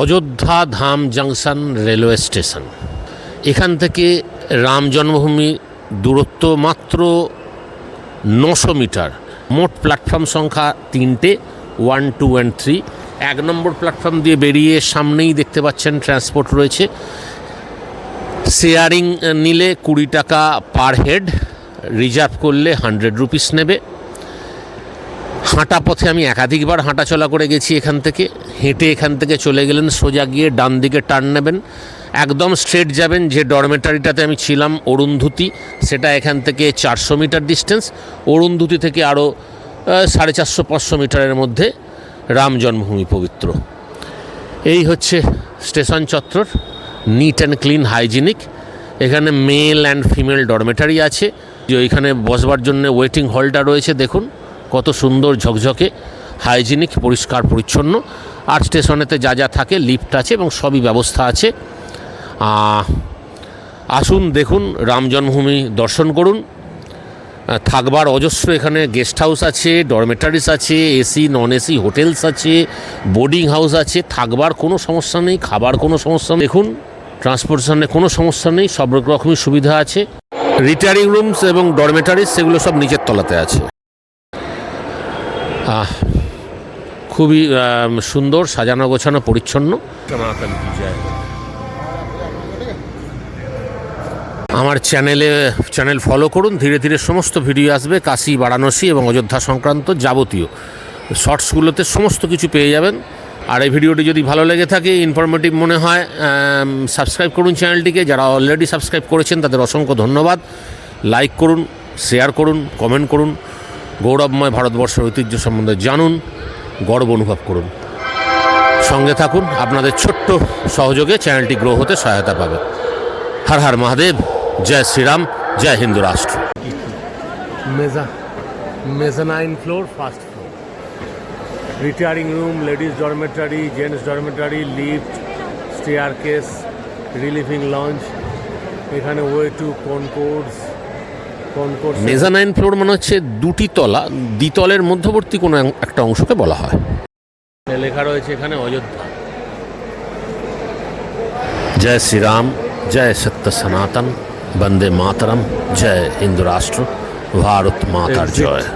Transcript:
Ayodhya Dham junction railway station. এখান থেকে রাম জন্মভূমি দূরত্ব মাত্র নশো মিটার। মোট প্ল্যাটফর্ম সংখ্যা তিনটে ওয়ান টু অ্যান্ড থ্রি এক নম্বর প্ল্যাটফর্ম দিয়ে বেরিয়ে সামনেই দেখতে পাচ্ছেন ট্রান্সপোর্ট রয়েছে। শেয়ারিং নিলে কুড়ি টাকা পার হেড। রিজার্ভ করলে হান্ড্রেড রুপিস নেবে। হাঁটা পথে আমি একাধিকবার হাঁটাচলা করে গেছি এখান থেকে। হেঁটে এখান থেকে চলে গেলেন, সোজা গিয়ে ডান দিকে টার্ন নেবেন। একদম স্ট্রেট যাবেন যে ডরমেটারিটাতে আমি ছিলাম, অরুন্ধুতি। সেটা এখান থেকে চারশো মিটার ডিস্টেন্স, অরুন্ধুতি থেকে আরও সাড়ে চারশো, পাঁচশো মিটারের মধ্যে রাম জন্মভূমি পবিত্র। এই হচ্ছে স্টেশন চত্বর নিট অ্যান্ড ক্লিন হাইজিনিক এখানে মেল অ্যান্ড ফিমেল ডরমেটারি আছে। যে ওইখানে বসবার জন্য ওয়েটিং হলটা রয়েছে, দেখুন। কত সুন্দর ঝকঝকে, হাইজিনিক, পরিষ্কার, পরিচ্ছন্ন। আর স্টেশনেতে যা যা থাকে, লিফট আছে এবং সবই ব্যবস্থা আছে। আসুন, দেখুন, রাম জন্মভূমি দর্শন করুন। থাকবার অজস্র এখানে গেস্ট হাউস আছে ডরমেটারিস আছে এসি নন এসি হোটেলস আছে বোর্ডিং হাউস আছে। থাকবার কোনো সমস্যা নেই, খাবার কোনো সমস্যা দেখুন ট্রান্সপোর্টেশনে কোনো সমস্যা নেই, সব রকমই সুবিধা আছে। রিটায়ারিং রুমস এবং ডরমেটারিস সেগুলো সব নিচের তলাতে আছে। খুবই সুন্দর, সাজানো গোছানো, পরিচ্ছন্ন। আমার চ্যানেলে, চ্যানেল ফলো করুন। ধীরে ধীরে সমস্ত ভিডিও আসবে। কাশি, বারাণসী এবং অযোধ্যা সংক্রান্ত যাবতীয় শর্টসগুলোতে সমস্ত কিছু পেয়ে যাবেন। আর এই ভিডিওটি যদি ভালো লেগে থাকে ইনফরমেটিভ মনে হয় সাবস্ক্রাইব করুন চ্যানেলটিকে। যারা অলরেডি সাবস্ক্রাইব করেছেন, তাদের অসংখ্য ধন্যবাদ। লাইক করুন শেয়ার করুন কমেন্ট করুন। গৌরবময় ভারতবর্ষের ঐতিহ্য সম্বন্ধে জানুন, গর্ব অনুভব করুন। সঙ্গে থাকুন, আপনাদের ছোট্ট সহযোগে চ্যানেলটি গ্রো হতে সহায়তা পাবে। হর হর মহাদেব, জয় শ্রীরাম, জয় হিন্দু রাষ্ট্র। মেজা, mezzanine floor, first floor. Retiring room ladies dormitory gents dormitory lift staircase রিলিফিং launch এখানে way to concourse mezzanine floor মানে হচ্ছে দুটি তলা দ্বিতলের মধ্যবর্তী কোনো একটা অংশকে বলা হয়। লেখা রয়েছে এখানে অযোধ্যা। জয় শ্রীরাম জয় সত্য সনাতন বন্দে মাতরম জয় হিন্দু রাষ্ট্র ভারত মাতার জয়।